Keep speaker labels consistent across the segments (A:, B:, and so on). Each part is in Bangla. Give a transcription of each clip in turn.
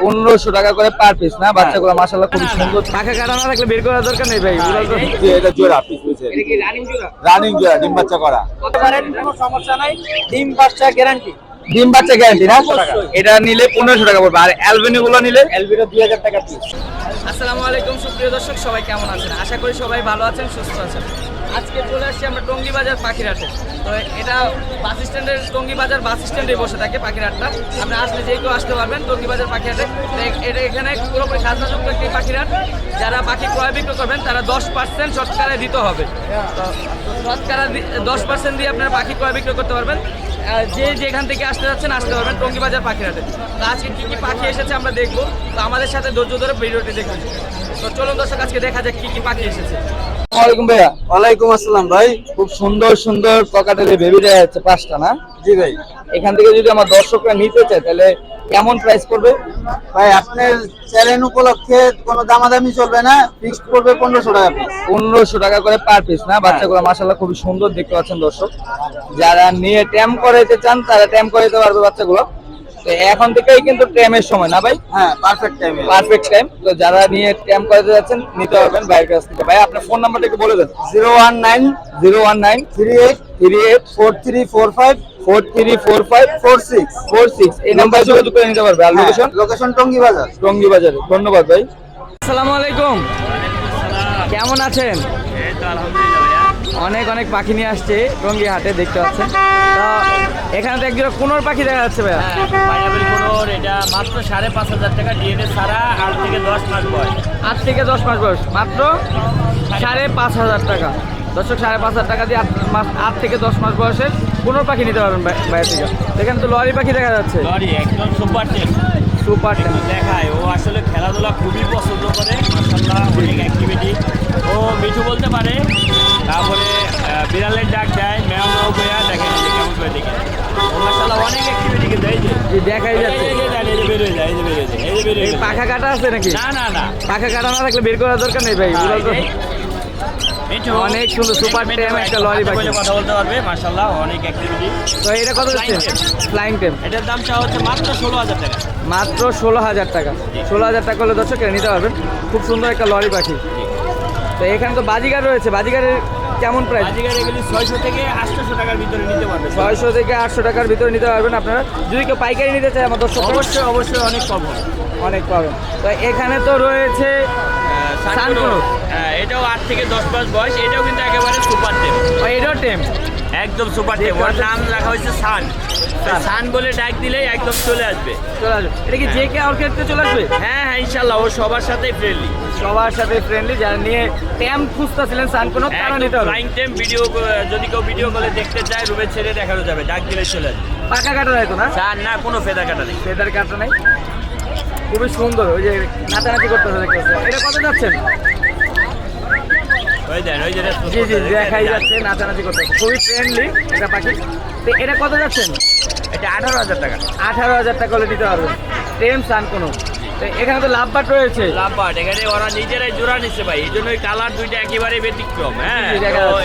A: পনেরোশো টাকা করে পার পিস না? বাচ্চাগুলো মাসাল্লাহ খুব সুন্দর। পাখা কাটা না থাকলে বের করার দরকার নেই ভাই
B: জি, এটা জোড়া পিস পিসে
A: রানিং জোড়া?
B: রানিং জোড়া ডিম বাচ্চা করা।
A: কোনো সমস্যা নাই ডিম বাচ্চা গ্যারান্টি
B: ডিম বাচ্চা গ্যারান্টি না?
A: এটা নিলে পনেরোশো টাকা পড়বে। আর অ্যালবেনি গুলো নিলে?
B: এলবিটা দুই হাজার টাকা পিস
A: আসসালামু আলাইকুম সুপ্রিয় দর্শক সবাই কেমন আছেন? আশা করি সবাই ভালো আছেন সুস্থ আছেন। আজকে চলে আসছি আমরা টঙ্গি বাজার পাখিরহাটে। তো এটা বাস স্ট্যান্ডের টঙ্গি বাজার বাস স্ট্যান্ডে বসে থাকে পাখিরহাটটা। আপনি আসলে যে কেউ আসতে পারবেন টঙ্গি বাজার পাখিরহাটে এটা এখানে পুরোপুরি খাজনাযুক্ত একটি পাখিরহাট। যারা পাখি ক্রয় বিক্রয় করবেন তারা দশ পার্সেন্ট শতকরা দিতে হবে। তো শতকরা দশ পার্সেন্ট দিয়ে আপনারা পাখি ক্রয় বিক্রয় করতে পারবেন। যে যেখান থেকে আসতে যাচ্ছেন আসতে পারবেন টঙ্গি বাজার পাখিরহাটে। তো আজকে কী কী পাখি এসেছে আমরা দেখব। তো আমাদের সাথে ধৈর্য ধরে ভিডিওটি দেখুন। তো চলুন দর্শক আজকে দেখা যাক কী কী পাখি এসেছে। ওয়ালাইকুম ভাইয়া।
B: ওয়ালাইকুম আসসালাম ভাই।
A: খুব সুন্দর সুন্দর পকাটের বেবি দেওয়া যাচ্ছে পাঁচটা না?
B: জি ভাই।
A: এখান থেকে যদি আমার দর্শকরা নিতে চায় তাহলে কেমন প্রাইস পড়বে?
B: ভাই আপনার চ্যানেল উপলক্ষে কোনো দামাদামি চলবে না ফিক্সড করবে পনেরোশো টাকা পিস
A: পনেরোশো টাকা করে পার পিস না? বাচ্চাগুলো মাসাল্লাহ খুবই সুন্দর দেখতে পাচ্ছেন দর্শক। যারা নিয়ে ট্যাম করাইতে চান তারা ট্যাম করাইতে পারবে বাচ্চাগুলো। তো এখন থেকেই কিন্তু ট্যামের সময় না ভাই?
B: হ্যাঁ পারফেক্ট টাইমে
A: পারফেক্ট টাইম তো যারা নিয়ে ট্যাম করাতে যাচ্ছেন নিতে পারবেন বাইরের কাছ থেকে। ভাই আপনার ফোন নাম্বারটা একটু বলে দেন।
B: Zero one nine
A: zero one nine
B: three eight
A: three eight
B: four three four five
A: four three four five
B: four six
A: four six এই নাম্বারে যোগাযোগ করে নিতে পারবে। আর লোকেশন
B: লোকেশন টঙ্গি বাজার
A: টঙ্গি বাজারে ধন্যবাদ ভাই। আসসালামু আলাইকুম। কেমন আছেন? অনেক অনেক পাখি নিয়ে আসছে টঙ্গি হাটে দেখতে পাচ্ছেন। তো এখানে তো একজোড়া কোনোর পাখি দেখা যাচ্ছে ভাইয়া?
C: পাইনাপেল কোনোর এটা মাত্র সাড়ে পাঁচ হাজার টাকা ডিএনএ ছাড়া আট থেকে দশ মাস বয়স।
A: আট থেকে দশ মাস বয়স মাত্র সাড়ে পাঁচ হাজার টাকা। দর্শক সাড়ে পাঁচ হাজার টাকা দিয়ে আট মাস আট থেকে দশ মাস বয়সের কোনো পাখি নিতে পারবেন বাই- বাইরে থেকে। এখানে তো লরি পাখি দেখা যাচ্ছে।
C: লরি একদম সুপার
A: সুপার
C: দেখায়। ও আসলে খেলাধুলা খুবই পছন্দ করে মাসাল্লাহ অনেক অ্যাক্টিভিটি ও মিঠু বলতে পারে। তারপরে বিড়ালের ডাক দেয় ম্যাও ম্যাও করে দেখেন কেমন করে দেখে। মাসাল্লাহ অনেক অ্যাক্টিভিটি কিন্তু এই যে
A: যে দেখাই যাচ্ছে।
C: এই যে যায় এই যে বের যায় এই যে
A: পাখা কাটা আছে নাকি?
C: না না না।
A: পাখা কাটা না থাকলে বের করার দরকার নেই ভাই অনেক সুন্দর,
C: মিঠু
A: tame একটা লরি পাখি।
C: কথা বলতে পারবে মাসাল্লাহ অনেক অ্যাক্টিভিটি
A: তো এটা কত
C: Flying
A: ফ্লাইং টেম।
C: এটার দাম চাওয়া হচ্ছে মাত্র ষোলো হাজার টাকা।
A: মাত্র ষোলো হাজার টাকা। ষোলো হাজার টাকা হলে দর্শক নিতে পারবেন। খুব সুন্দর একটা লরি পাখি তো এখানে তো বাজিগার রয়েছে। বাজিগারের কেমন প্রাইস
C: ছয়শো থেকে আটশোশো টাকার ভিতরে নিতে পারবে।
A: ছয়শো থেকে আটশো টাকার ভিতরে নিতে পারবেন আপনারা। যদি কেউ পাইকারি নিতে চায় আমার দর্শক
C: অবশ্যই অবশ্যই অনেক হবে
A: অনেক পাবেন। তো এখানে তো রয়েছে সানকুনো।
C: হ্যাঁ এটাও আট থেকে দশ মাস বয়স এটাও কিন্তু একেবারে সুপার টেম।
A: এটাও টেম?
C: একদম সুপার টেম ওর নাম রাখা হয়েছে সান
A: সান।
C: সান বলে ডাক দিলেই একদম চলে আসবে।
A: চলে আসবে। এটা কি যে কে আর ক্ষেত্রে চলে আসবে?
C: হ্যাঁ হ্যাঁ ইনশাল্লাহ ও সবার সাথেই ফ্রেন্ডলি
A: সবার সাথে ফ্রেন্ডলি যারা নিয়ে ট্যাম খুঁজতেছিলেন সানকুনো তারা নিতে হবে
C: ফ্লাইং টেম ভিডিও যদি কেউ ভিডিও কলে দেখতে চায় রুমে ছেড়ে দেখানো যাবে ডাক দিলে চলে আসবে।
A: পাকা কাটা রয়েছে না?
C: সান না কোনো ফেদা কাটা নেই।
A: ফেদার কাটা নাই। খুবই সুন্দর ওই যে নাচানাচি করতেছে এটা কত যাচ্ছেন? জি জি দেখাই যাচ্ছে নাচানাচি করতেছে। খুবই ফ্রেন্ডলি এটা পাখি। তো এটা কত যাচ্ছেন
C: এটা আঠারো হাজার টাকা।
A: আঠারো হাজার টাকা হলে নিতে পারবেন। টেম সান কোনো। তো এখানে তো লাভবাট রয়েছে।
C: লাভবাট এখানে ওরা নিজেরাই জোড়া নিচ্ছে ভাই। এই জন্যই কালার দুইটা একেবারে ব্যতিক্রম হ্যাঁ?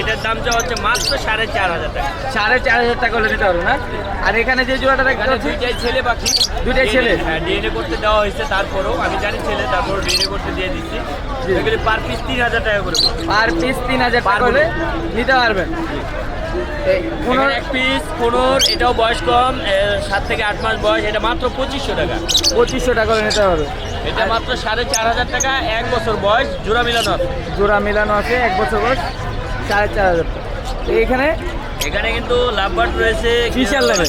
C: এটার দামটা হচ্ছে মাত্র সাড়ে চার হাজার টাকা।
A: সাড়ে চার হাজার টাকা হলে নিতে পারবেন না আর এখানে যে জোড়াটা দেখতে
C: দুইটাই ছেলে পাখি।
A: দুইটাই ছেলে?
C: হ্যাঁ ডিএনএ করতে দেওয়া হয়েছে তারপরেও আমি জানি ছেলে তারপর ডিএনএ করতে দিয়ে দিচ্ছি। এগুলি পার পিস তিন হাজার টাকা করে
A: পার পিস তিন হাজার টাকা
C: পার
A: হলে নিতে পারবেন
C: এখানে এক পিস কোনোর এটাও বয়স কম সাত থেকে আট মাস বয়স এটা মাত্র পঁচিশশো টাকা
A: পঁচিশশো টাকা হলে নিতে পারবেন
C: এটা মাত্র সাড়ে চার হাজার টাকা এক বছর বয়স জোড়া মিলানো হবে।
A: জোড়া মেলানো আছে এক বছর বয়স সাড়ে চার হাজার টাকা এখানে
C: এখানে কিন্তু লাভবার্ড রয়েছে।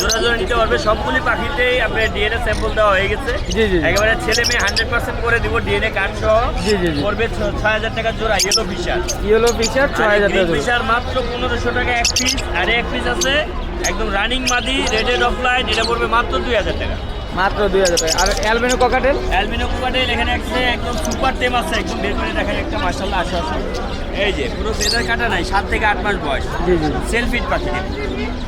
C: জোড়া জোড়া নিতে পারবে। সবগুলি পাখিতেই আপনার ডিএনএ স্যাম্পল দেওয়া হয়ে গেছে।
A: জি, জি, জি।
C: একেবারে ছেলে মেয়ে হান্ড্রেড পার্সেন্ট করে দিব ডিএনএ কার্ড সহ
A: জি, জি, জি।
C: ছয় হাজার টাকা জোড়া ইয়েলো ফিশার
A: ইয়েলো ফিশার ছয় হাজার টাকা
C: ফিশার মাত্র পনেরোশো টাকা এক পিস আর এক পিস আছে একদম রানিং মাদি রেডেড অফলাইন এটা পড়বে মাত্র দুই হাজার টাকা।
A: মাত্র দুই হাজার টাকা। আর অ্যালবিনো ককাটেল?
C: অ্যালবিনো কুকাটেল এখানে আছে একদম সুপার টেম আছে একদম বের করে দেখেন একটা মার্শাল্লাহ আসে আসে এই যে পুরো বেদার কাটা নাই সাত থেকে আট মাস বয়স। সেলফিট পাখি।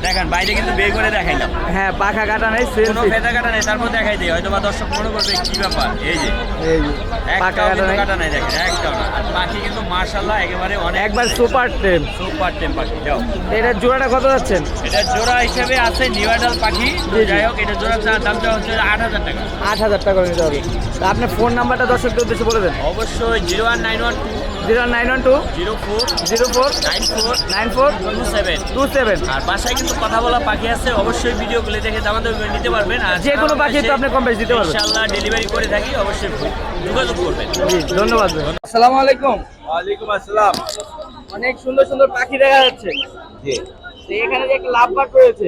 C: দেখেন বাইরে কিন্তু বের করে দেখাইলাম।
D: হ্যাঁ পাখা কাটা নেই
C: কোনো ফেদা কাটা নেই তারপর দেখাই দিই। হয়তো বা দর্শক মনে করবে কি ব্যাপার? এই যে
D: এই যে পাখা কাটা নেই।
C: কাটা নাই দেখেন একটাও না। আর পাখি কিন্তু মার্শাল্লাহ একেবারে অনেক
D: একবার সুপার টেম।
C: সুপার টেম পাখি যাও।
D: এটা জোড়াটা কত যাচ্ছেন?
C: এটা জোড়া হিসেবে আছে নিউডাল পাখি। যাই হোক এটা জোড়া দাম চাওয়া হচ্ছে আট হাজার টাকা।
D: আট হাজার টাকা করে নিতে হবে। আপনার ফোন নাম্বারটা দর্শকদের উদ্দেশ্যে বলে দেন।
C: অবশ্যই zero one nine one two
D: zero nine one two
C: zero four
D: zero four
C: nine four
D: nine four
C: two seven.
D: Two seven.
C: আর বাসায় কিন্তু কথা বলা পাখি আছে অবশ্যই ভিডিওগুলো দেখে আমাদের নিতে পারবেন। আর
D: যে কোনো পাখি তো আপনি কম বেশি দিতে পারবেন।
C: ইনশাআল্লাহ ডেলিভারি করে থাকি অবশ্যই যোগাযোগ করবেন।
D: জি ধন্যবাদ। আসসালামু আলাইকুম।
E: ওয়ালাইকুম আসসালাম।
D: অনেক সুন্দর সুন্দর পাখি দেখা যাচ্ছে।
E: জি।
D: এখানে যে একটা লাভ রয়েছে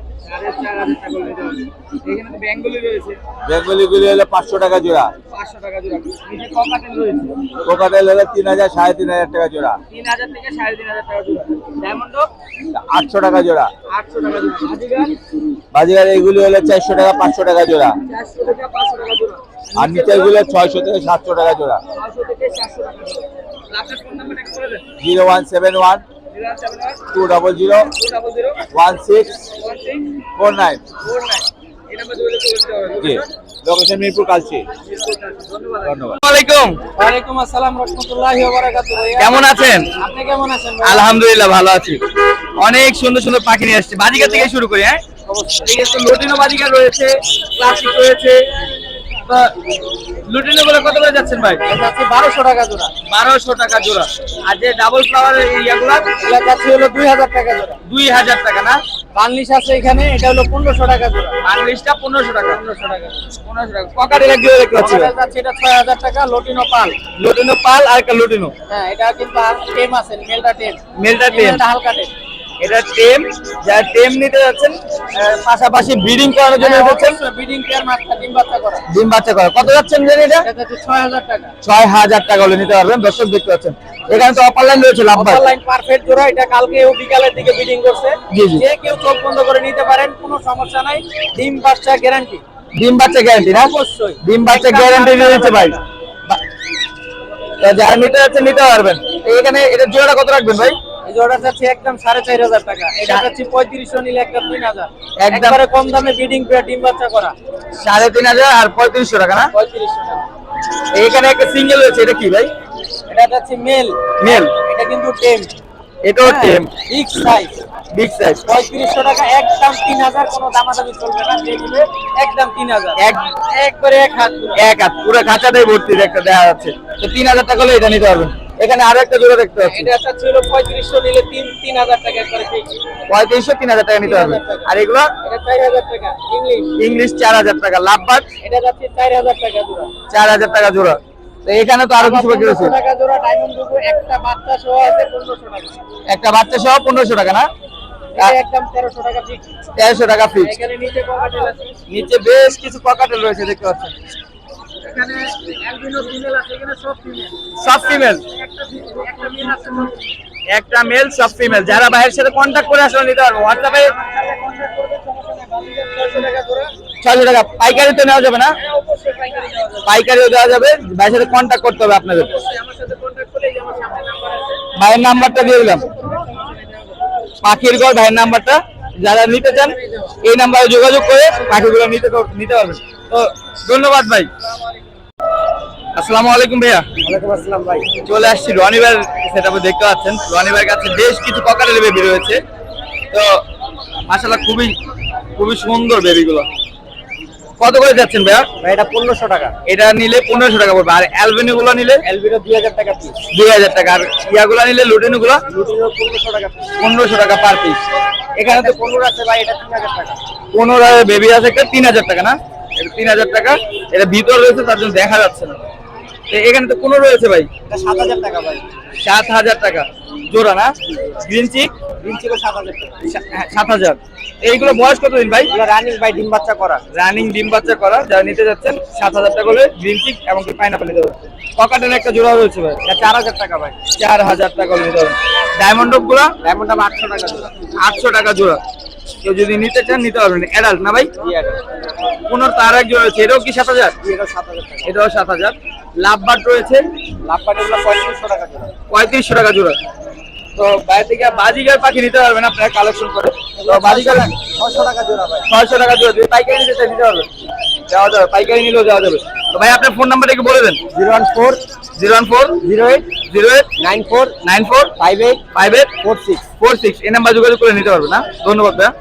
E: হলো পাঁচশো টাকা জোড়া তিন হাজার সাড়ে তিন হাজার টাকা জোড়া আটশো টাকা জোড়া হলো চারশো টাকা পাঁচশো টাকা জোড়া
D: চারশো টাকা পাঁচশো টাকা জোড়া
E: আর নিচেরগুলো ছয়শো থেকে সাতশো টাকা জোড়া zero one seven one two double zero one six
D: one
E: four nine জি। লোকেশন মিরপুর কালচি।
D: কেমন আছেন?
B: আপনি কেমন আছেন ভাই?
D: আলহামদুলিল্লাহ ভালো আছি। অনেক সুন্দর সুন্দর পাখি নিয়ে আসছে। বাজিকা থেকে শুরু করি হ্যাঁ? ঠিক আছে লুটিনো বাজিকা রয়েছে ক্লাসিক রয়েছে। লুটিনো গুলো কত করে যাচ্ছেন ভাই?
B: 1200 টাকা জোড়া।
D: বারোশো টাকা জোড়া। আর যে ডাবল ফ্লাওয়ার ইয়াগুলা?
B: যাচ্ছে হলো 2000 টাকা জোড়া।
D: দুই হাজার টাকা না?
B: বার্নিশ আছে এখানে এটা হলো 1500 টাকা জোড়া।
D: বাংলিশটা পনেরোশো টাকা।
B: 1500 টাকা।
D: পনেরোশো টাকা। দেখতে পাচ্ছি
B: এটা এটা 6000 টাকা লটিনো পাল।
D: লুটিনো পাল আর একটা লুটিনো।
B: হ্যাঁ এটা কিন্তু টেম আছে মেলটা টেম।
D: মেলটা টেম।
B: হালকা টেম।
D: এটা টেম যারা টেম নিতে যাচ্ছেন পাশাপাশি ব্রিডিং করানোর জন্য যাচ্ছেন।
B: বিডিং কেয়ার মাছটা ডিম বাচ্চা করা।
D: ডিম বাচ্চা করে। কত যাচ্ছেন জানি এটা?
B: এটা 6000 টাকা।
D: ছয় হাজার টাকা হলে নিতে পারবেন। দর্শক দেখতে পাচ্ছেন এখানে তো অপার লাইন রয়েছে লাভবার
B: অনলাইন পারফেক্ট জোড়া এটা কালকে ও বিকালের দিকে বিডিং করছে। যে কেউ চোখ বন্ধ করে নিতে পারেন কোনো সমস্যা নাই। ডিম বাচ্চা গ্যারান্টি
D: ডিম বাচ্চা গ্যারান্টি না?
B: অবশ্যই।
D: ডিম বাচ্চা গ্যারান্টি দিয়েছে ভাই। যারা নিতে যাচ্ছে নিতে পারবেন। এখানে এটা জোড়া কত রাখবেন ভাই?
B: এই জোড়া একদম সাড়ে চার হাজার টাকা। এটা যাচ্ছে পঁয়ত্রিশশো নিলে একদম তিন হাজার। একবারে কম দামে বিডিং করে ডিম বাচ্চা করা।
D: সাড়ে তিন হাজার আর পঁয়ত্রিশশো টাকা না?
B: পঁয়ত্রিশশো টাকা।
D: এখানে একটা সিঙ্গেল রয়েছে এটা কি ভাই?
B: এটা যাচ্ছে মেল
D: মেল
B: এটা কিন্তু টেম
D: এটাও টেম
B: বিগ সাইজ
D: বিগ সাইজ
B: পঁয়ত্রিশশো টাকা একদম তিন হাজার কোনো দামাদামি চলবে না। নিবে একদম তিন হাজার।
D: এক
B: একবারে এক হাত।
D: এক হাত পুরো খাঁচাটাই ভর্তি একটা দেখা যাচ্ছে। তো তিন হাজার টাকা হলে এটা নিতে পারবেন। এখানে আরও একটা জোড়া দেখতে পাচ্ছি।
B: এটা যাচ্ছে ছিল পঁয়ত্রিশশো নিলে তিন তিন হাজার টাকা একবারে fix।
D: পঁয়ত্রিশশো তিন হাজার টাকা নিতে
B: হবে।
D: আর এগুলো?
B: এটা চার হাজার টাকা ইংলিশ।
D: ইংলিশ চার হাজার টাকা লাভবাদ
B: এটা যাচ্ছে চার হাজার টাকা জোড়া।
D: চার হাজার টাকা জোড়া। তো এখানে তো আরও কিছু বাকি রয়েছে।
B: 1500 টাকা জোড়া ডায়মন্ড দুটো একটা বাচ্চা সহ আছে পনেরোশো টাকা।
D: একটা বাচ্চা সহ পনেরোশো টাকা না?
B: একদম তেরোশো টাকা ফিক্স
D: তেরোশো টাকা ফিক্স
B: এখানে নিচে পকেটেল আছে।
D: নিচে বেশ কিছু পকাটেল রয়েছে দেখতে পাচ্ছেন।
B: এখানে অ্যালবিনো ফিমেল আছে এখানে সব ফিমেল
D: সব ফিমেল
B: একটা মেল আছে সব
D: একটা মেল সব ফিমেল যারা ভাইয়ের সাথে কন্ট্যাক্ট করে আসলে নিতে পারব। হোয়াটসঅ্যাপে
B: তাহলে contact করবে, সমস্যা নাই, বাকিদের 600 টাকা
D: ছয়শো টাকা পাইকারি তো নেওয়া যাবে। না
B: হ্যাঁ।
D: পাইকারিও দেওয়া যাবে। ভাইয়ের সাথে কন্ট্যাক্ট করতে হবে আপনাদের। ভাইয়ের নাম্বারটা দিয়ে দিলাম। পাখির ঘর ভাইয়ের নাম্বারটা। যারা নিতে চান এই নাম্বারে যোগাযোগ করে পাখিগুলো নিতে নিতে পারবেন তো ধন্যবাদ ভাই। আসসালামু আলাইকুম ভাইয়া।
B: ওয়ালাইকুম আসসালাম ভাই।
D: চলে আসছি রনিবার সেটা দেখতে পাচ্ছেন। রনিবার কাছে বেশ কিছু ককারের বেবি রয়েছে তো মাসাল্লাহ খুবই খুবই সুন্দর বেবিগুলো কত করে যাচ্ছেন ভাইয়া?
B: ভাই এটা পনেরোশো টাকা।
D: এটা নিলে পনেরোশো টাকা পড়বে। আর অ্যালবেনি গুলো নিলে?
B: দুই হাজার টাকা পিস
D: দুই হাজার টাকা। আর ইয়াগুলো নিলে লুটিনো গুলো?
B: লুটিনো পনেরোশো টাকা
D: পনেরোশো টাকা পার পিস
B: এখানে তো পনেরো আছে ভাই এটা তিন হাজার টাকা।
D: পনেরো বেবি আছে একটা তিন হাজার টাকা না? এটা তিন হাজার টাকা। এটা ভিতর রয়েছে তার জন্য দেখা যাচ্ছে না। এখানে তো কোনো রয়েছে ভাই?
B: সাত হাজার টাকা ভাই।
D: সাত হাজার টাকা। জোড়া না? গ্রিন চিক
B: দিন ছিল সাত হাজার
D: হ্যাঁ, সাত হাজার। এইগুলো বয়স কতদিন ভাই?
B: রানিং ভাই ডিম বাচ্চা করা।
D: রানিং ডিম বাচ্চা করা যারা নিতে যাচ্ছেন সাত হাজার টাকা হলে গ্রিন চিক এবং পাইনাপল নিতে হবে পকাটের একটা জোড়া রয়েছে ভাই।
B: চার হাজার টাকা ভাই।
D: চার হাজার টাকা নিতে হবে ডায়মন্ডগুলা?
B: ডায়মন্ড আটশো টাকা জোড়া।
D: আটশো টাকা জোড়া। কেউ যদি নিতে চান নিতে পারবেন। অ্যাডাল্ট না ভাই? কোনো তার এক জোড়া রয়েছে। এটাও কি সাত হাজার?
B: এটা সাত হাজার
D: এটাও সাত হাজার। লাভবাট রয়েছে।
B: লাভবাটিগুলো পঁয়ত্রিশশো টাকা জোড়া।
D: পঁয়ত্রিশশো টাকা জোড়া। তো বাইরে থেকে বাজিগার পাখি নিতে পারবেন আপনারা কালেকশন করে। তো বাজিগার
B: ছশো টাকা জোড়া ভাই।
D: ছয়শো টাকা জোড়া। যদি পাইকারি নিতে চাই নিতে পারবেন। দেওয়া যাবে পাইকারি নিলেও দেওয়া যাবে। তো ভাই আপনার ফোন নাম্বারটা একটু বলে দেন।
B: Zero one four
D: zero one four
B: zero eight
D: zero eight
B: nine four
D: nine four
B: five eight
D: five eight
B: four six.
D: Four six. এই নাম্বার যোগাযোগ করে নিতে পারবেন না? ধন্যবাদ ভাইয়া।